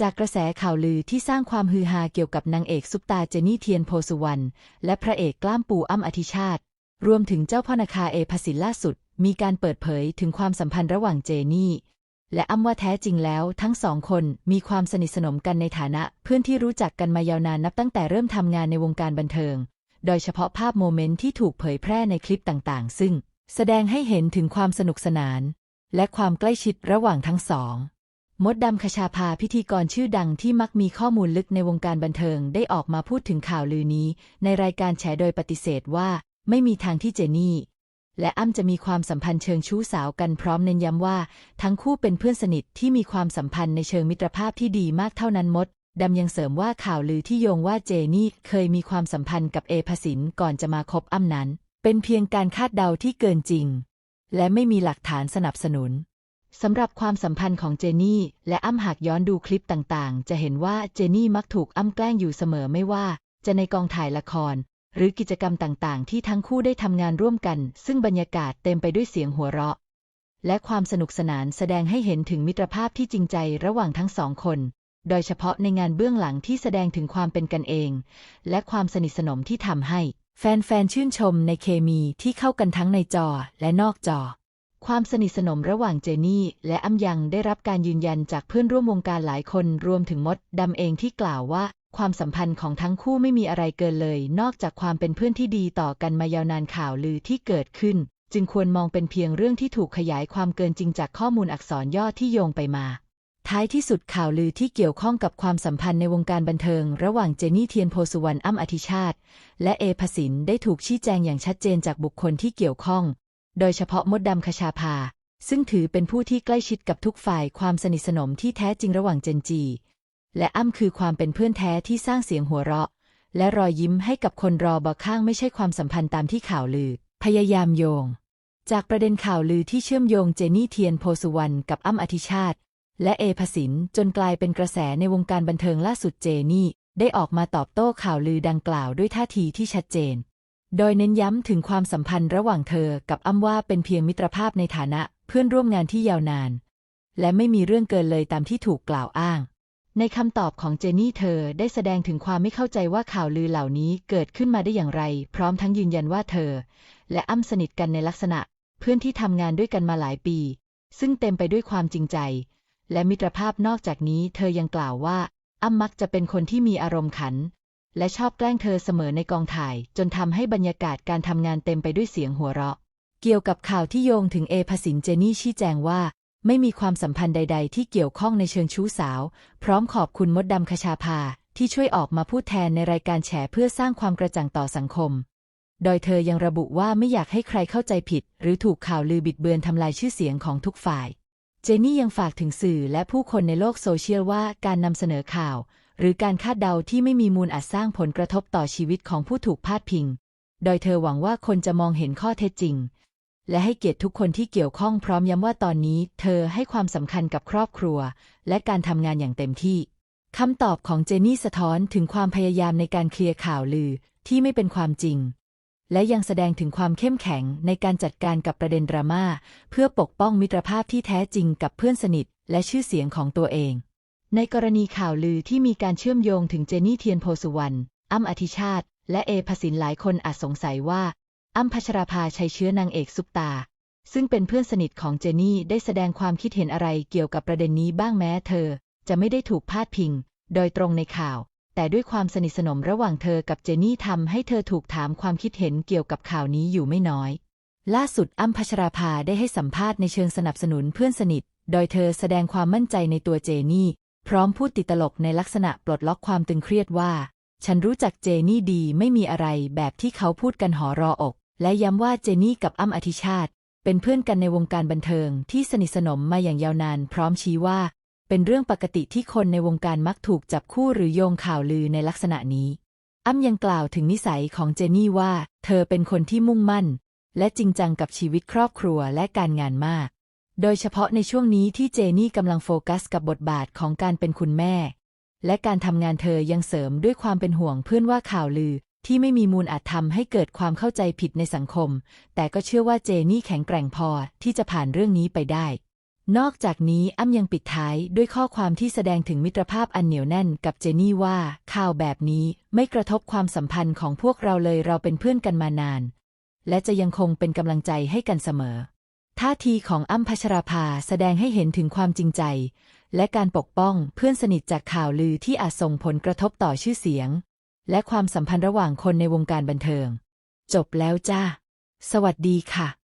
จากกระแสข่าวลือที่สร้างความฮือฮาเกี่ยวกับนางเอกซุปตาเจนี่เทียนโพสุวรรณและพระเอกกล้ามปูอ้ำอธิชาติ รวมถึงเจ้าพ่อนาคาเอพสินล่าสุด มีการเปิดเผยถึงความสัมพันธ์ระหว่างเจนี่ และอ้ำว่าแท้จริงแล้ว ทั้งสองคนมีความสนิทสนมกันในฐานะ เพื่อนที่รู้จักกันมายาวนานนับตั้งแต่เริ่มทำงานในวงการบันเทิง โดยเฉพาะภาพโมเมนต์ที่ถูกเผยแพร่ในคลิปต่างๆ ซึ่งแสดงให้เห็นถึงความสนุกสนาน และความใกล้ชิดระหว่างทั้งสอง มดดำคชาภาพิธีกรชื่อดังที่มักมีข้อมูลลึกในวงการบันเทิงได้ออกมาพูดถึงข่าวลือนี้ ในรายการแฉโดยปฏิเสธว่า ไม่มีทางที่เจนี่ และอ้ำจะมีความสัมพันธ์เชิงชู้สาวกันพร้อมเน้นย้ำว่า ทั้งคู่เป็นเพื่อนสนิทที่มีความสัมพันธ์ในเชิงมิตรภาพที่ดีมากเท่านั้นมดดำยังเสริมว่าข่าวลือที่โยงว่าเจนี่เคยมีความสัมพันธ์กับเอพสินก่อนจะมาคบอ้ำนั้น เป็นเพียงการคาดเดาที่เกินจริง และไม่มีหลักฐานสนับสนุน สำหรับความสัมพันธ์ของเจนี่ และอ้ำหากย้อนดูคลิปต่างๆ จะเห็นว่าเจนี่มักถูกอ้ำแกล้งอยู่เสมอไม่ว่า จะในกองถ่ายละคร หรือกิจกรรมต่างๆ ที่ทั้งคู่ได้ทำงานร่วมกัน ซึ่งบรรยากาศเต็มไปด้วยเสียงหัวเราะ และความสนุกสนานแสดงให้เห็นถึงมิตรภาพที่จริงใจระหว่างทั้งสองคน โดยเฉพาะในงานเบื้องหลังที่แสดงถึงความเป็นกันเอง และความสนิทสนมที่ทำให้ แฟนๆชื่นชมในเคมีที่เข้ากันทั้งในจอและนอกจอ ความสนิทสนมระหว่างเจนี่และอ้ำยังได้รับการยืนยันจากเพื่อนร่วมวงการหลายคนรวมถึงมดดำเองที่กล่าวว่า ความสัมพันธ์ของทั้งคู่ไม่มีอะไรเกินเลย นอกจากความเป็นเพื่อนที่ดีต่อกันมายาวนานข่าวลือที่เกิดขึ้น จึงควรมองเป็นเพียงเรื่องที่ถูกขยายความเกินจริงจากข้อมูลอักษรย่อที่โยงไปมา ท้ายที่สุดข่าวลือที่เกี่ยวข้องกับความสัมพันธ์ในวงการบันเทิง ระหว่างเจนี่เทียนโพสุวรรณอ้ำอธิชาติ และเอพสินได้ถูกชี้แจงอย่างชัดเจนจากบุคคลที่เกี่ยวข้อง โดยเฉพาะมดดำคชาภา ซึ่งถือเป็นผู้ที่ใกล้ชิดกับทุกฝ่ายความสนิทสนมที่แท้จริงระหว่างเจนจี และอ้ำคือความเป็นเพื่อนแท้ที่สร้างเสียงหัวเราะ และรอยยิ้มให้กับคนรอบอข้างไม่ใช่ความสัมพันธ์ตามที่ข่าวลือ พยายามโยง จากประเด็นข่าวลือที่เชื่อมโยงเจนี่เทียนโพสุวรรณกับอ้ำอธิชาติ และเอพสินจนกลายเป็นกระแสในวงการบันเทิงล่าสุดเจนี่ได้ออกมาตอบโต้ข่าวลือดังกล่าวด้วยท่าทีที่ชัดเจน โดยเน้นย้ำถึงความสัมพันธ์ระหว่างเธอกับอ้ำว่าเป็นเพียงมิตรภาพในฐานะเพื่อนร่วมงานที่ยาวนาน และไม่มีเรื่องเกินเลยตามที่ถูกกล่าวอ้าง ในคำตอบของเจนี่เธอได้แสดงถึงความไม่เข้าใจว่าข่าวลือเหล่านี้เกิดขึ้นมาได้อย่างไร พร้อมทั้งยืนยันว่าเธอ และอ้ำสนิทกันในลักษณะ เพื่อนที่ทำงานด้วยกันมาหลายปี ซึ่งเต็มไปด้วยความจริงใจ และมิตรภาพนอกจากนี้ เธอยังกล่าวว่าอ้ำมักจะเป็นคนที่มีอารมณ์ขัน และชอบแกล้งเธอเสมอในกองถ่าย จนทำให้บรรยากาศการทำงานเต็มไปด้วยเสียงหัวเราะ เกี่ยวกับข่าวที่โยงถึงเอพสินเจนี่ชี้แจงว่า ไม่มีความสัมพันธ์ใด ๆ ที่เกี่ยวข้องในเชิงชู้สาว พร้อมขอบคุณมดดำคชาภาที่ช่วยออกมาพูดแทนในรายการแฉเพื่อสร้างความกระจ่างต่อสังคม โดยเธอยังระบุว่าไม่อยากให้ใครเข้าใจผิด หรือถูกข่าวลือบิดเบือนทำลายชื่อเสียงของทุกฝ่าย เจนี่ยังฝากถึงสื่อและผู้คนในโลกโซเชียลว่าการนำเสนอข่าว หรือการคาดเดาที่ไม่มีมูลอาจสร้างผลกระทบต่อชีวิตของผู้ถูกพาดพิง โดยเธอหวังว่าคนจะมองเห็นข้อเท็จจริง และให้เกียรติทุกคนที่เกี่ยวข้องพร้อมย้ำว่าตอนนี้ เธอให้ความสำคัญกับครอบครัว และการทำงานอย่างเต็มที่คำตอบของเจนี่สะท้อนถึงความพยายามในการเคลียร์ข่าวลือที่ไม่เป็นความจริง และยังแสดงถึงความเข้มแข็งในการจัดการกับประเด็นดราม่าเพื่อปกป้องมิตรภาพที่แท้จริงกับเพื่อนสนิทและชื่อเสียงของตัวเอง ในกรณีข่าวลือที่มีการเชื่อมโยงถึงเจนี่เทียนโพสุวรรณอ้ำอธิชาติ และเอพสินหลายคนอาจสงสัยว่า อ้ำพัชราภาชัยเชื้อนางเอกซุปตา ซึ่งเป็นเพื่อนสนิทของเจนี่ได้แสดงความคิดเห็นอะไรเกี่ยวกับประเด็นนี้บ้างแม้เธอ จะไม่ได้ถูกพาดพิง โดยตรงในข่าว แต่ด้วยความสนิทสนมระหว่างเธอกับเจนี่ทำให้เธอถูกถามความคิดเห็นเกี่ยวกับข่าวนี้อยู่ไม่น้อย ล่าสุดอ้ำพัชราภาได้ให้สัมภาษณ์ในเชิงสนับสนุนเพื่อนสนิท โดยเธอแสดงความมั่นใจในตัวเจนี่ พร้อมพูดติดตลกในลักษณะปลดล็อกความตึงเครียดว่า ฉันรู้จักเจนี่ดีไม่มีอะไรแบบที่เขาพูดกันหอรออก และย้ำว่าเจนี่กับอ้ำอธิชาติ เป็นเพื่อนกันในวงการบันเทิงที่สนิทสนมมาอย่างยาวนาน พร้อมชี้ว่า เป็นเรื่องปกติที่คนในวงการมักถูกจับคู่หรือโยงข่าวลือในลักษณะนี้ อ้ำยังกล่าวถึงนิสัยของเจนี่ว่า เธอเป็นคนที่มุ่งมั่น และจริงจังกับชีวิตครอบครัวและการงานมาก โดยเฉพาะในช่วงนี้ที่เจนี่กำลังโฟกัสกับบทบาทของการเป็นคุณแม่ และการทำงานเธอยังเสริมด้วยความเป็นห่วงเพื่อนว่าข่าวลือที่ไม่มีมูลอาจทำให้เกิดความเข้าใจผิดในสังคม แต่ก็เชื่อว่าเจนี่แข็งแกร่งพอที่จะผ่านเรื่องนี้ไปได้ นอกจากนี้อ้ำยังปิดท้ายด้วยข้อความที่แสดงถึงมิตรภาพอันเหนียวแน่นกับเจนี่ว่า ข่าวแบบนี้ไม่กระทบความสัมพันธ์ของพวกเราเลยเราเป็นเพื่อนกันมานาน และจะยังคงเป็นกำลังใจให้กันเสมอ ท่าทีของอ้ำพัชราภาแสดงให้เห็นถึงความจริงใจ และการปกป้องเพื่อนสนิทจากข่าวลือที่อาจส่งผลกระทบต่อชื่อเสียง และความสัมพันธ์ระหว่างคนในวงการบันเทิง จบแล้วจ้า สวัสดีค่ะ